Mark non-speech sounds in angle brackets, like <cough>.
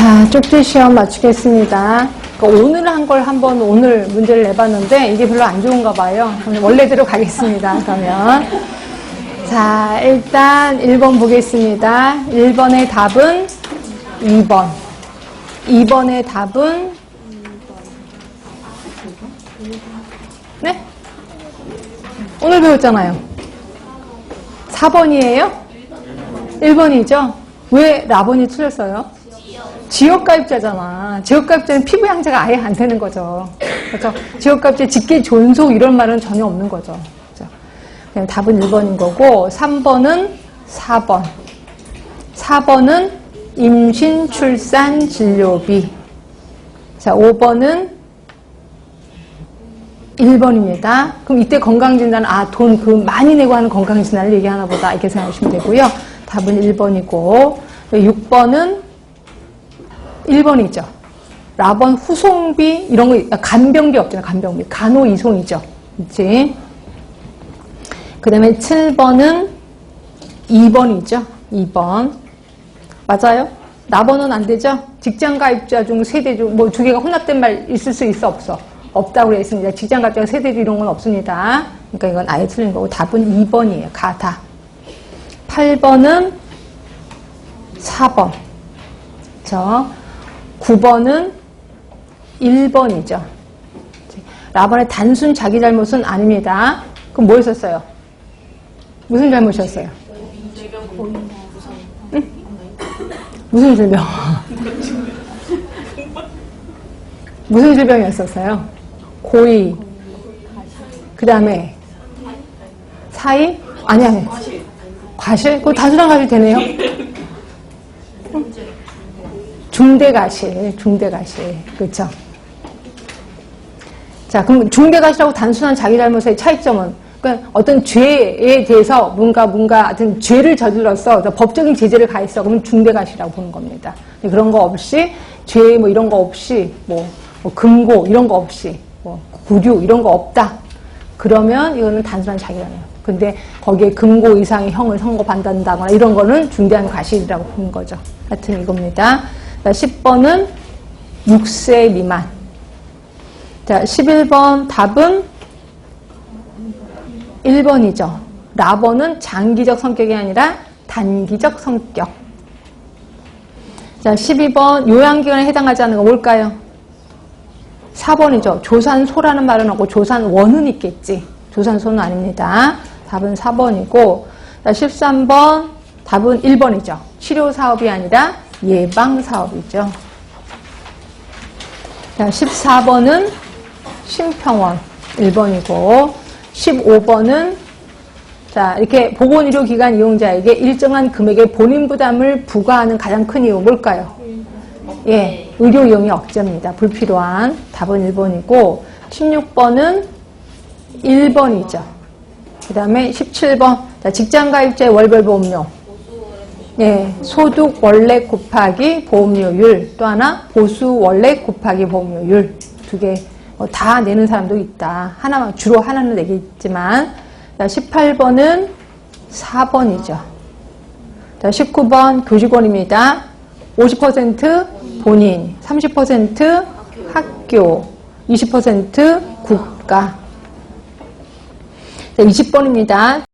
자, 쪽지 시험 맞추겠습니다. 그러니까 오늘 한 걸 한번 오늘 문제를 내봤는데 이게 별로 안 좋은가 봐요. 원래대로 가겠습니다. 그러면. 자, 일단 1번 보겠습니다. 1번의 답은 2번. 2번의 답은 네? 오늘 배웠잖아요. 4번이에요? 1번이죠? 왜 라번이 틀렸어요? 지역가입자잖아. 지역가입자는 피부 양자가 아예 안 되는 거죠. 그렇죠? 지역가입자 직계 존속 이런 말은 전혀 없는 거죠. 그렇죠? 답은 1번인 거고 3번은 4번. 4번은 임신, 출산, 진료비. 자, 5번은 1번입니다. 그럼 이때 건강진단은 아, 돈 그 많이 내고 하는 건강진단을 얘기하나 보다. 이렇게 생각하시면 되고요. 답은 1번이고 6번은 1번이죠. 라번 후송비 이런 거 간병비 없잖아요. 간병비. 간호 이송이죠. 그치? 그 다음에 7번은 2번이죠. 2번. 맞아요? 나번은 안 되죠? 직장 가입자 중 세대 중 뭐 두 개가 혼합된 말 있을 수 있어 없어? 없다고 그랬습니다. 직장 가입자 세대 중 이런 건 없습니다. 그러니까 이건 아예 틀린 거고 답은 2번이에요. 가다. 8번은 4번. 저 9번은 1번이죠. 라번의 단순 자기 잘못은 아닙니다. 그럼 뭐 했었어요? 무슨 잘못이었어요? 응? 무슨 질병? <laughs> 무슨 질병이었었어요? 고이. 그 다음에 사이? 아니 아니. 과실? 그거 단순한 과실 되네요. 중대가실, 중대가실. 그렇죠? 자, 그럼 중대가실하고 단순한 자기 잘못의 차이점은 그러니까 어떤 죄에 대해서 뭔가 뭔가 하여튼 죄를 저질렀어 법적인 제재를 가했어 그러면 중대가시라고 보는 겁니다. 그런 거 없이 죄 뭐 이런 거 없이 뭐, 뭐 금고 이런 거 없이 뭐 구류 이런 거 없다. 그러면 이거는 단순한 자기라네요. 근데 거기에 금고 이상의 형을 선고받는다거나 이런 거는 중대한 과실이라고 보는 거죠. 하여튼 이겁니다. 자, 10번은 6세 미만. 자, 11번 답은 1번이죠. 라버는 장기적 성격이 아니라 단기적 성격. 자, 12번 요양기관에 해당하지 않는 거 뭘까요? 4번이죠. 조산소라는 말은 없고 조산원은 있겠지. 조산소는 아닙니다. 답은 4번이고 자, 13번 답은 1번이죠. 치료 사업이 아니라 예방 사업이죠. 자, 14번은 심평원 1번이고 15번은 자 이렇게 보건의료기관 이용자에게 일정한 금액의 본인 부담을 부과하는 가장 큰 이유 뭘까요? 예, 의료 이용이 억제입니다. 불필요한 답은 1번이고 16번은 1번이죠. 그 다음에 17번 자, 직장가입자의 월별 보험료 예, 소득 원래 곱하기 보험료율 또 하나 보수 원래 곱하기 보험료율 두개 어, 다 내는 사람도 있다. 하나만, 주로 하나는 내겠지만. 자, 18번은 4번이죠. 자, 19번 교직원입니다. 50% 본인, 30% 학교, 20% 국가. 자, 20번입니다.